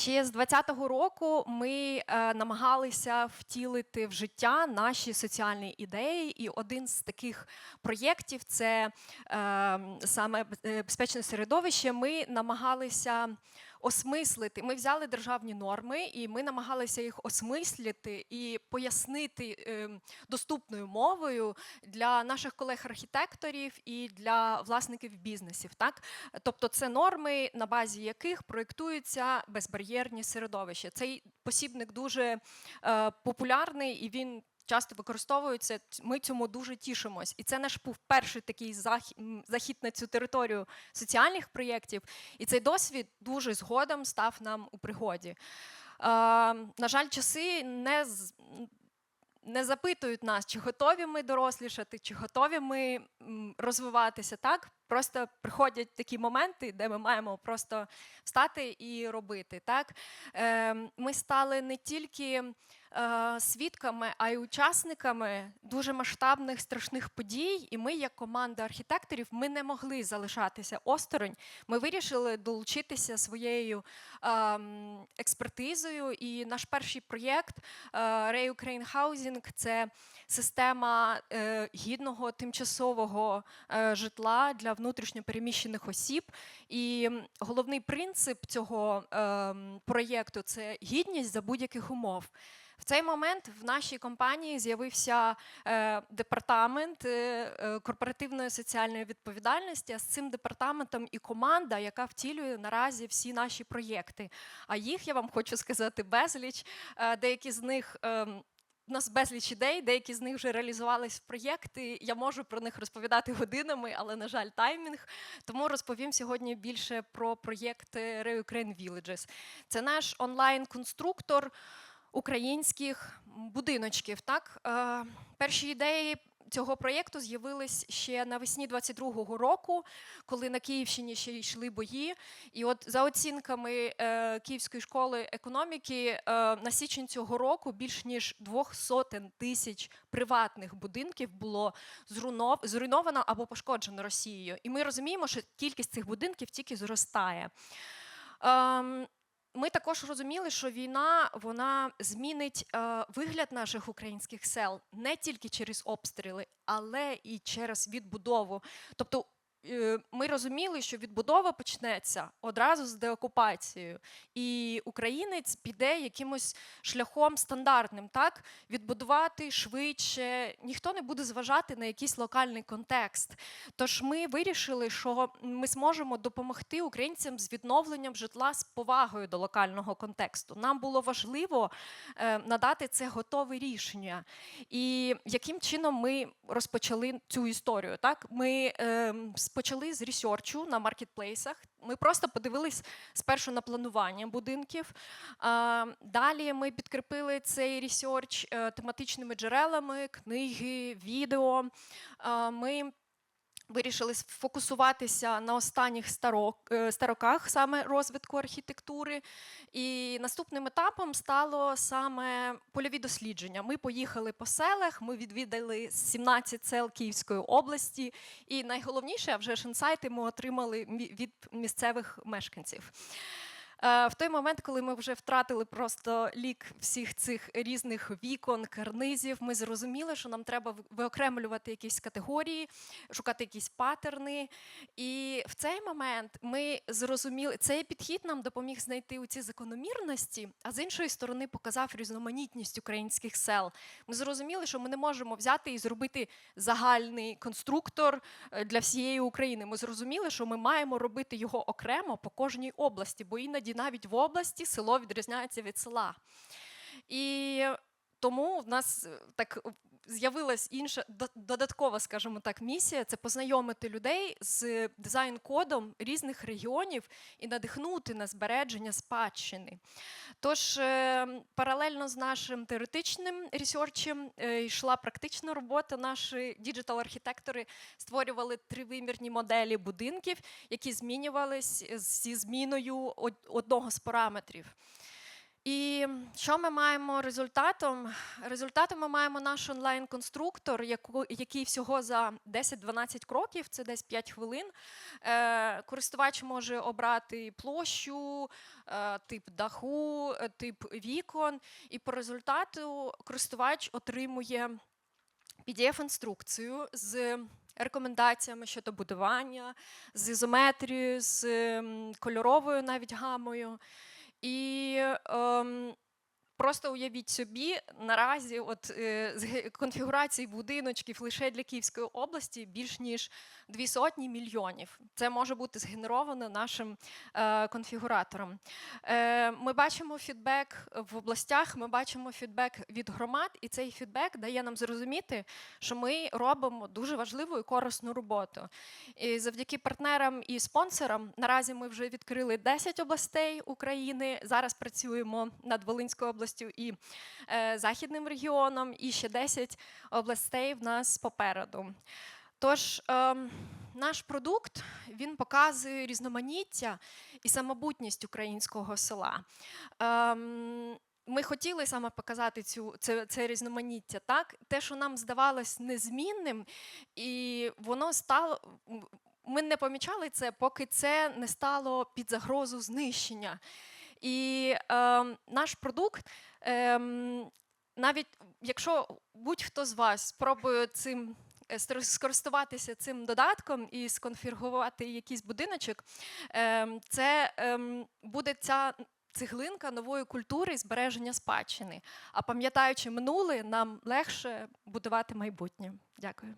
Ще з 20-го року ми е, намагалися втілити в життя наші соціальні ідеї, і один з таких проєктів це е, саме е, безпечне середовище. Ми намагалися осмислити. Ми взяли державні норми, і ми намагалися їх осмислити і пояснити е, доступною мовою для наших колег-архітекторів і для власників бізнесів. Так, тобто, це норми, на базі яких проєктуються безбар'єрні середовища. Цей посібник дуже е, популярний і він. Часто використовується, ми цьому дуже тішимось. І це наш був перший такий захід, на цю територію соціальних проєктів. І цей досвід дуже згодом став нам у пригоді. На жаль, часи не, не запитують нас, чи готові ми дорослішати, чи готові ми розвиватися. Так просто приходять такі моменти, де ми маємо просто встати і робити. Так е, ми стали не тільки е, свідками, а й учасниками дуже масштабних страшних подій. І ми, як команда архітекторів, ми не могли залишатися осторонь. Ми вирішили долучитися своєю ем, експертизою. І наш перший проєкт е, Ray Ukraine Housing – це система е, гідного тимчасового житла для внутрішньопереміщених осіб. І головний принцип цього ем, проєкту це гідність за будь-яких умов. В цей момент в нашій компанії з'явився е, департамент е, е, корпоративної соціальної відповідальності. А з цим департаментом і команда, яка втілює наразі всі наші проєкти. А їх я вам хочу сказати безліч. Е, деякі з них. ем, у нас безліч ідей, деякі з них вже реалізувались в проєкти. Я можу про них розповідати годинами, але, на жаль, таймінг. Тому розповім сьогодні більше про проєкт Reukraine Villages. Це наш онлайн-конструктор українських будиночків. Так? Е, перші ідеї цього проєкту з'явились ще навесні 22-го року, коли на Київщині ще йшли бої. І от за оцінками е, Київської школи економіки, е, на січень цього року більш ніж двох сотень тисяч приватних будинків було зруйнов- зруйновано або пошкоджено Росією. І ми розуміємо, що кількість цих будинків тільки зростає. Ем, ми також розуміли, що війна вона змінить е, вигляд наших українських сел не тільки через обстріли, але і через відбудову. Тобто е, ми розуміли, що відбудова почнеться одразу з деокупацією, і українець піде якимось шляхом стандартним, так відбудувати швидше. Ніхто не буде зважати на якийсь локальний контекст. Тож ми вирішили, що ми зможемо допомогти українцям з відновленням житла з повагою до локального контексту. Нам було важливо е, надати це готове рішення. І яким чином ми розпочали цю історію? Так, ми е, почали з ресерчу на маркетплейсах. Ми просто подивились спершу на планування будинків. Далі ми підкріпили цей ресерч е, тематичними джерелами, книги, відео. Ми вирішили сфокусуватися на останніх старок, е, староках саме розвитку архітектури. І наступним етапом стало саме польові дослідження. Ми поїхали по селах, ми відвідали 17 сел Київської області. І найголовніше, а вже ж інсайти ми отримали від місцевих мешканців. Е, В той момент, коли ми вже втратили просто лік всіх цих різних вікон, карнизів, ми зрозуміли, що нам треба виокремлювати якісь категорії, шукати якісь патерни. І в цей момент ми зрозуміли, цей підхід нам допоміг знайти у ці закономірності, а з іншої сторони показав різноманітність українських сел. Ми зрозуміли, що ми не можемо взяти і зробити загальний конструктор е, для всієї України. Ми зрозуміли, що ми маємо робити його окремо по кожній області, бо іноді навіть в області село відрізняється від села. І тому в нас е, так з'явилась інша додаткова, скажімо так, місія це познайомити людей з дизайн-кодом різних регіонів і надихнути на збереження спадщини. Тож е, паралельно з нашим теоретичним ресерчем е, йшла практична робота. Наші діджитал-архітектори створювали тривимірні моделі будинків, які змінювались зі зміною одного з параметрів. І що ми маємо результатом? Результатом ми маємо наш онлайн-конструктор, який всього за 10-12 кроків, це десь 5 хвилин. Е, користувач може обрати площу, е, тип даху, е, тип вікон, і по результату користувач отримує PDF-інструкцію з рекомендаціями щодо будування, з ізометрією, з кольоровою навіть гамою. І ем, просто уявіть собі, наразі от, е, з конфігурації будиночків лише для Київської області більш ніж дві сотні мільйонів. Це може бути згенеровано нашим е, конфігуратором. Е, ми бачимо фідбек в областях, ми бачимо фідбек від громад, і цей фідбек дає нам зрозуміти, що ми робимо дуже важливу і корисну роботу. І завдяки партнерам і спонсорам наразі ми вже відкрили 10 областей України. Зараз працюємо над Волинською областю і е, західним регіоном, і ще 10 областей в нас попереду. Тож ем, наш продукт він показує різноманіття і самобутність українського села. Ем, ми хотіли саме показати цю це, це різноманіття, так те, що нам здавалось незмінним, і воно стало. Ми не помічали це, поки це не стало під загрозу знищення. І ем, наш продукт, ем, навіть якщо будь-хто з вас спробує цим е, скористуватися цим додатком і сконфігурувати якийсь будиночок, ем, це буде ця цеглинка нової культури збереження спадщини. А пам'ятаючи минуле, нам легше будувати майбутнє. Дякую.